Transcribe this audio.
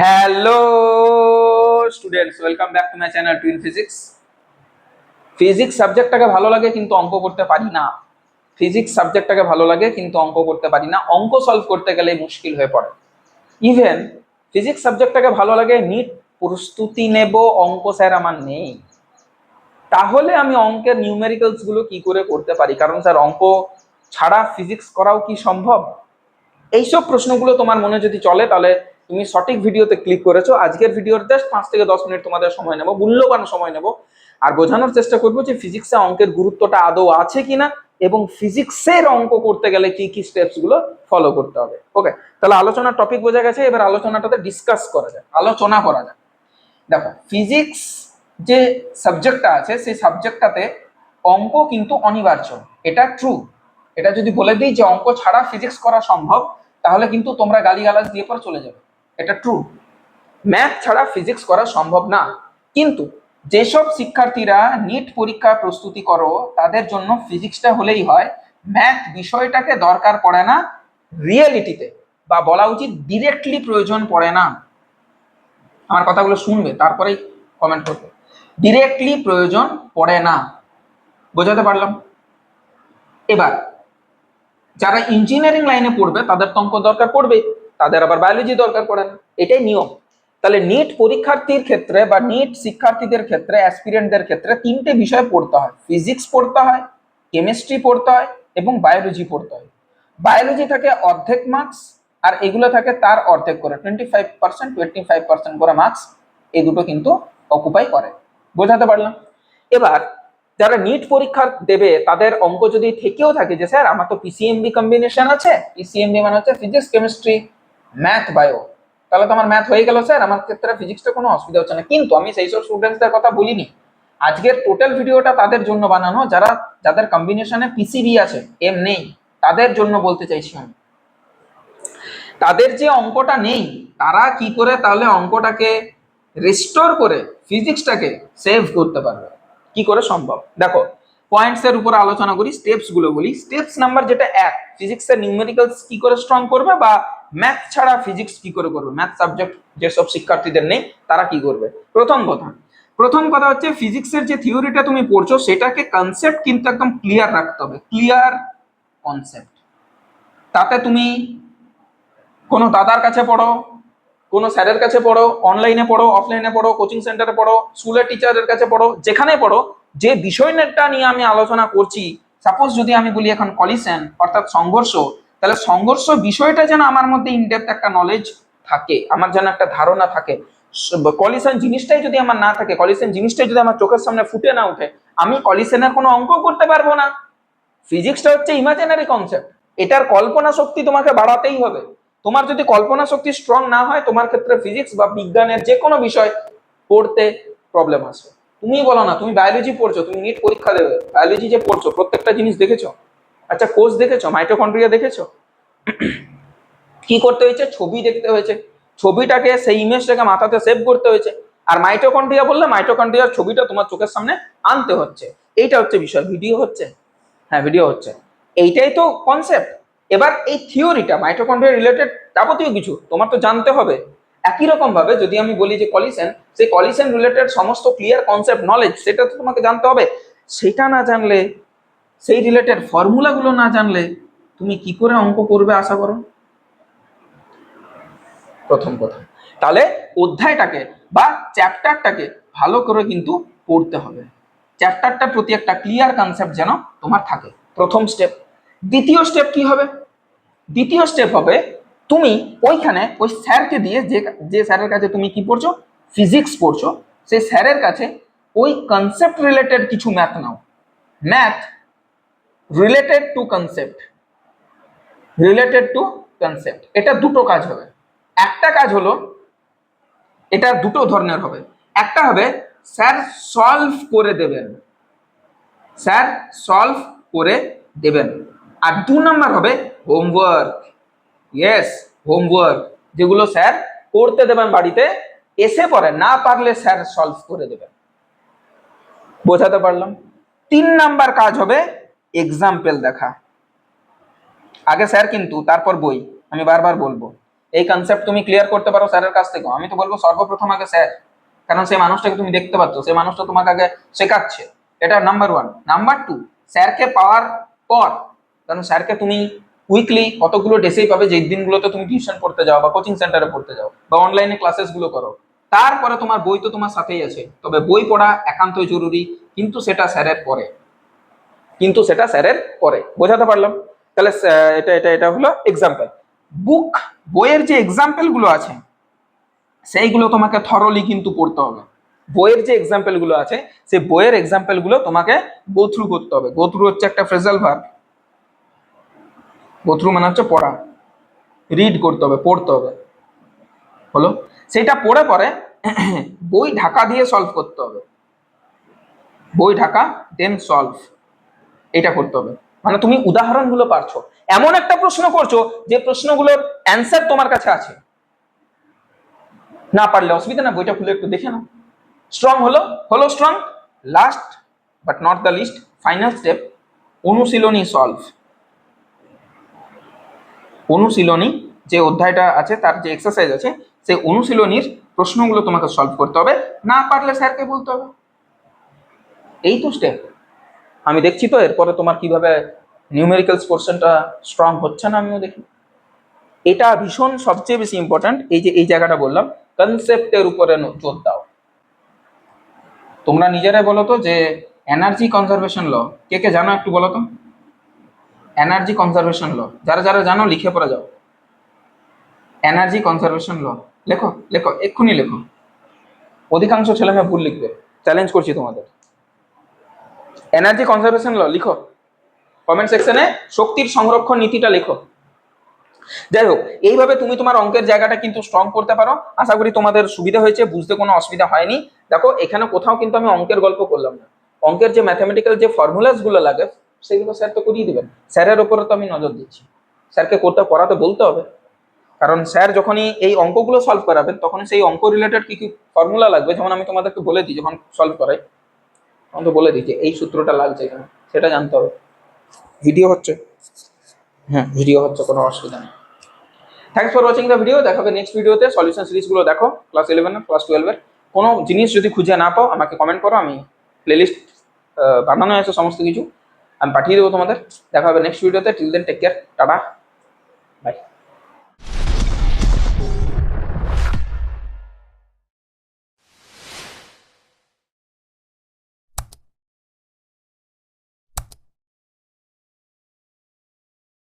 Hello students welcome back to my channel twin physics physics সাবজেক্টটাকে ভালো লাগে, কিন্তু অঙ্ক করতে পারি না। ফিজিক্স সাবজেক্টটাকে ভালো লাগে, কিন্তু অঙ্ক করতে পারি না। অঙ্ক সলভ করতে গেলে মুশকিল হয়ে পড়ে। ইভেন ফিজিক্স সাবজেক্টটাকে ভালো লাগে, নিট প্রস্তুতি নেব, অঙ্ক স্যার আমার নেই। তাহলে আমি অঙ্কের নিউমেরিক্যালসগুলো কি করে করতে পারি? কারণ স্যার, অঙ্ক ছাড়া ফিজিক্স করাও কি সম্ভব? এইসব প্রশ্নগুলো তোমার মনে যদি চলে, তাহলে তুমি সঠিক ভিডিওতে ক্লিক করেছ, আজকের ভিডিওর জাস্ট পাঁচ থেকে দশ মিনিট তোমাদের সময় নেব, মূল্যবান সময় নেব। আর বোঝানোর চেষ্টা করব যে ফিজিক্সে অঙ্কের গুরুত্বটা আদৌ আছে কিনা এবং ফিজিক্সের অঙ্ক করতে গেলে কি কি স্টেপসগুলো ফলো করতে হবে। ওকে তাহলে আলোচনার টপিক বোঝা গেছে, এবার আলোচনাটাতে ডিসকাস করা যায় আলোচনা করা যায় দেখো ফিজিক্স যে সাবজেক্টটা আছে, সেই সাবজেক্টটাতে অঙ্ক কিন্তু অনিবার্য, এটা ট্রু এটা যদি বলে দিই যে অঙ্ক ছাড়া ফিজিক্স করা সম্ভব, তাহলে কিন্তু তোমরা গালিগালাজ দিয়ে পর চলে যাবে। এটা ট্রু ম্যাথ ছাড়া ফিজিক্স করা সম্ভব না। কিন্তু যেসব শিক্ষার্থীরা নিট পরীক্ষা প্রস্তুতি করো, তাদের জন্য ফিজিক্সটা হলেই হয় ম্যাথ বিষয়টাকে দরকার পড়ে না রিয়েলিটিতে বা বলা উচিত ডিরেক্টলি প্রয়োজন পড়ে না। আমার কথাগুলো শুনবে, তারপরেই কমেন্ট করবে। ডিরেক্টলি প্রয়োজন পড়ে না। বোঝাতে পারলাম? এবার, যারা ইঞ্জিনিয়ারিং লাইনে পড়বে, তাদের তো অঙ্ক দরকার পড়বে তাদের আবার বায়োলজি দরকার পড়ে না। এটাই নিয়ম। তাহলে নিট পরীক্ষার্থীর ক্ষেত্রে বা নিট শিক্ষার্থীদের ক্ষেত্রে অ্যাসপিরেন্টদের ক্ষেত্রে তিনটে বিষয় পড়তে হয়। ফিজিক্স পড়তে হয় কেমিস্ট্রি পড়তে হয় এবং বায়োলজি পড়তে হয়। বায়োলজি থাকে অর্ধেক মার্কস আর এগুলো থাকে তার অর্ধেক করে। Twenty five percent twenty five percent করে মার্কস এই দুটো কিন্তু অকুপাই করে। বোঝাতে পারলাম? এবার যারা নিট পরীক্ষা দেবে, তাদের অঙ্ক যদি থেকেও থাকে যে, স্যার, আমার তো পিসিএমবি কম্বিনেশন আছে। পিসিএমবি মানে হচ্ছে ফিজিক্স কেমিস্ট্রি ম্যাথ বায়ো তাহলে তো আমার ম্যাথ হয়ে গেল স্যার আমার ক্ষেত্রে ফিজিক্সটা কোনো অসুবিধা হচ্ছে না। কিন্তু আমি সেই সব স্টুডেন্টসদের কথা বলিনি। আজকের টোটাল ভিডিওটা তাদের জন্য বানানো, যারা, যাদের কম্বিনেশনে পিসিবি আছে এম নেই, তাদের জন্য বলতে চাইছি আমি। তাদের যে অঙ্কটা নেই, তারা কি করে তাহলে অঙ্কটাকে রিস্টোর করে ফিজিক্সটাকে সেভ করতে পারবে? কি করে সম্ভব? দেখো পয়েন্টস এর উপর আলোচনা করি স্টেপসগুলো বলি। স্টেপস নাম্বার যেটা এক ফিজিক্সের নিউমেরিক্যালস কি করে স্ট্রং করবে বা ম্যাথ ছাড়া ফিজিক্স কি করে করবে? ম্যাথ সাবজেক্ট যেসব শিক্ষার্থীদের নেই, তারা কি করবে? প্রথম কথা। প্রথম কথা হচ্ছে ফিজিক্সের যে থিওরিটা তুমি পড়ছো, সেটাকে কনসেপ্ট কিন্তু একদম ক্লিয়ার রাখতে হবে। ক্লিয়ার কনসেপ্ট তাতে তুমি কোনো দাদার কাছে পড়ো, কোনো স্যারের কাছে পড়ো অনলাইনে পড়ো অফলাইনে পড়ো কোচিং সেন্টারে পড়ো স্কুলের টিচারের কাছে পড়ো যেখানে পড়ো, যে বিষয়টা নিয়ে আমি আলোচনা করছি সাপোজ যদি আমি বলি এখন কলিশন অর্থাৎ সংঘর্ষ তাহলে সংঘর্ষ বিষয়টা যেন আমার মধ্যে ইনডেপথ একটা নলেজ থাকে, আমার যেন একটা ধারণা থাকে। কলিশন জিনিসটাই যদি আমার না থাকে কলিশন জিনিসটাই যদি আমার চোখের সামনে ফুটে না ওঠে, আমি কলিশনের কোনো অঙ্ক করতে পারব না। ফিজিক্সটা হচ্ছে ইমাজিনারি কনসেপ্ট এটার কল্পনা শক্তি তোমাকে বাড়াতেই হবে। তোমার যদি কল্পনা শক্তি স্ট্রং না হয়, তোমার ক্ষেত্রে ফিজিক্স বা বিজ্ঞানের যে কোনো বিষয় পড়তে প্রবলেম আসবে। তুমি বলো না, তুমি বায়োলজি পড়ছো, তুমি নিট পরীক্ষা দেবে। বায়োলজি যে পড়ছো, প্রত্যেকটা জিনিস দেখেছ? আচ্ছা কোষ দেখেছ? মাইটোকন্ড্রিয়া দেখেছ? কি করতে হয়েছে? ছবি দেখতে হয়েছে। ছবিটাকে সেই ইমেজটাকে মাথাতে সেভ করতে হয়েছে। আর মাইটোকন্ড্রিয়া বললে মাইটোকন্ড্রিয়ার ছবিটা তোমার চোখের সামনে আনতে হচ্ছে। এইটা হচ্ছে বিষয়। ভিডিও হচ্ছে। হ্যাঁ ভিডিও হচ্ছে। এইটাই তো কনসেপ্ট এবার এই থিওরিটা মাইটোকন্ড্রিয়া রিলেটেড যাবতীয় কিছু, তোমার তো জানতে হবে। একই রকম ভাবে যদি আমি বলি যে কলিশন সেই কলিশন রিলেটেড সমস্ত ক্লিয়ার কনসেপ্ট নলেজ সেটা তো তোমাকে জানতে হবে। সেটা না জানলে সেই রিলেটেড ফর্মুলাগুলো না জানলে তুমি কি করে অঙ্ক করবে আশা করো? প্রথম কথা। তাহলে অধ্যায়টাকে বা চ্যাপ্টারটাকে ভালো করে কিন্তু পড়তে হবে। চ্যাপ্টারটার প্রতি একটা ক্লিয়ার কনসেপ্ট যেন তোমার থাকে। প্রথম স্টেপ দ্বিতীয় স্টেপ কি হবে? দ্বিতীয় স্টেপ হবে তুমি ওইখানে ওই স্যারকে দিয়ে যে যে স্যারের কাছে তুমি কি পড়ছো? ফিজিক্স পড়ছো। সেই স্যারের কাছে ওই কনসেপ্ট রিলেটেড কিছু math now. Math related to concept related to concept এটা দুটো কাজ হবে। একটা কাজ হলো, এটা দুটো ধরনের হবে। একটা হবে, স্যার সলভ করে দেবেন। স্যার সলভ করে দেবেন। আর দু নাম্বার হবে হোমওয়ার্ক ইয়েস হোমওয়ার্ক যেগুলো স্যার করতে দেবেন বাড়িতে, এসে পরে না পারলে স্যার সলভ করে দেবেন। বোঝাতে পারলাম? তিন নাম্বার কাজ হবে এক্সাম্পল দেখা। আগে স্যার কিন্তু, তারপর বই। আমি বারবার বলব, এই কনসেপ্ট তুমি ক্লিয়ার করতে পারো স্যারের কাছ থেকে আমি তো বলব সর্বপ্রথম আগে স্যার, কারণ সেই মানুষটাকে তুমি দেখতে পাচ্ছ, সেই মানুষটা তোমাকে আগে শেখাচ্ছে। এটা নাম্বার ওয়ান নাম্বার টু স্যারকে পাওয়ার পর, কারণ স্যারকে তুমি উইকলি কতগুলো ডেসেই পাবে যে দিনগুলোতে তুমি টিউশন পড়তে যাও বা কোচিং সেন্টারে পড়তে যাও বা অনলাইনে ক্লাসেসগুলো করো। তারপরে তোমার বই তো তোমার সাথেই আছে। তবে বই পড়া একান্তই জরুরি, কিন্তু সেটা স্যারের পরে। কিন্তু সেটা স্যারের পরে। বোঝাতে পারলাম? তাহলে এটা এটা এটা হলো এক্সাম্পল বুক বইয়ের যে এক্সাম্পলগুলো আছে, সেইগুলো তোমাকে থরলি কিন্তু পড়তে হবে। বইয়ের যে এক্সাম্পলগুলো আছে, সেই বইয়ের এক্সাম্পলগুলো তোমাকে গো থ্রু করতে হবে। গো থ্রু হচ্ছে একটা ফ্রেজাল ভার্ব গো থ্রু মানে হচ্ছে পড়া। রিড করতে হবে, পড়তে হবে। হলো? সেটা পড়ে পরে বই ঢাকা দিয়ে সলভ করতে হবে। বই ঢাকা দেন সলভ এটা করতে হবে। মানে তুমি উদাহরণগুলো পারছ। এমন একটা প্রশ্ন করছ যে প্রশ্নগুলোর অ্যান্সার তোমার কাছে আছে। না পারলে অসুবিধা না বইটা খুলে একটু দেখে নাও। স্ট্রং হলো হলো strong last but not the least final step অনুশীলনী সলভ অনুশীলনী যে অধ্যায়টা আছে, তার যে এক্সারসাইজ আছে, সেই অনুশীলনীর প্রশ্নগুলো তোমাকে সলভ করতে হবে। না পারলে স্যারকে বলতে হবে। এই তো স্টেপ আমি দেখছি তো, এরপরে তোমার কীভাবে নিউমেরিক্যালস পোর্শনটা স্ট্রং হচ্ছে না, আমিও দেখি। এটা ভীষণ সবচেয়ে বেশি ইম্পর্ট্যান্ট এই যে, এই জায়গাটা বললাম কনসেপ্টের উপরে জোর দাও। তোমরা নিজেরাই বলো তো যে এনার্জি কনজারভেশন ল কে কে জানো একটু বলো তো? এনার্জি কনজারভেশন ল যারা যারা জানো, লিখে পড়ে যাও। এনার্জি কনজারভেশন ল লেখো লেখো, এক্ষুনি লেখো। অধিকাংশ ছেলেমেয়ে ভুল লিখবে চ্যালেঞ্জ করছি তোমাদের। এনার্জি কনজারভেশন ল লিখো। কমেন্ট সেকশনে শক্তির সংরক্ষণ নীতিটা লেখো। যাই হোক এইভাবে তুমি তোমার অঙ্কের জায়গাটা কিন্তু স্ট্রং করতে পারো। আশা করি তোমাদের সুবিধা হয়েছে, বুঝতে কোনো অসুবিধা হয়নি। দেখো, এখানে কোথাও কিন্তু আমি অঙ্কের গল্প করলাম না। অঙ্কের যে ম্যাথামেটিক্যাল যে ফর্মুলাসগুলো লাগে, সেগুলো স্যার তো করিয়ে দেবেন। স্যারের ওপরে তো আমি নজর দিচ্ছি। স্যারকে করতে করাতে বলতে হবে। কারণ স্যার যখনই এই অঙ্কগুলো সলভ করাবেন তখন সেই অঙ্ক রিলেটেড কি কি ফর্মুলা লাগবে, যেমন আমি তোমাদেরকে বলে দিই, যখন সলভ করাই। তো বলে দিই যে এই সূত্রটা লাগছে কেন সেটা জানতে হবে। ভিডিও হচ্ছে? হ্যাঁ ভিডিও হচ্ছে কোনো অসুবিধা নেই। Thanks for watching the video দেখা হবে নেক্সট ভিডিওতে সলিউশন সিরিজগুলো দেখো ক্লাস ইলেভেনের ক্লাস টুয়েলভের কোনো জিনিস যদি খুঁজে না পাও আমাকে কমেন্ট করো আমি প্লেলিস্ট বানানো আছে সমস্ত কিছু। আমি পাঠিয়ে দেবো তোমাদের। দেখা হবে নেক্সট ভিডিওতে till then take care tata. Bye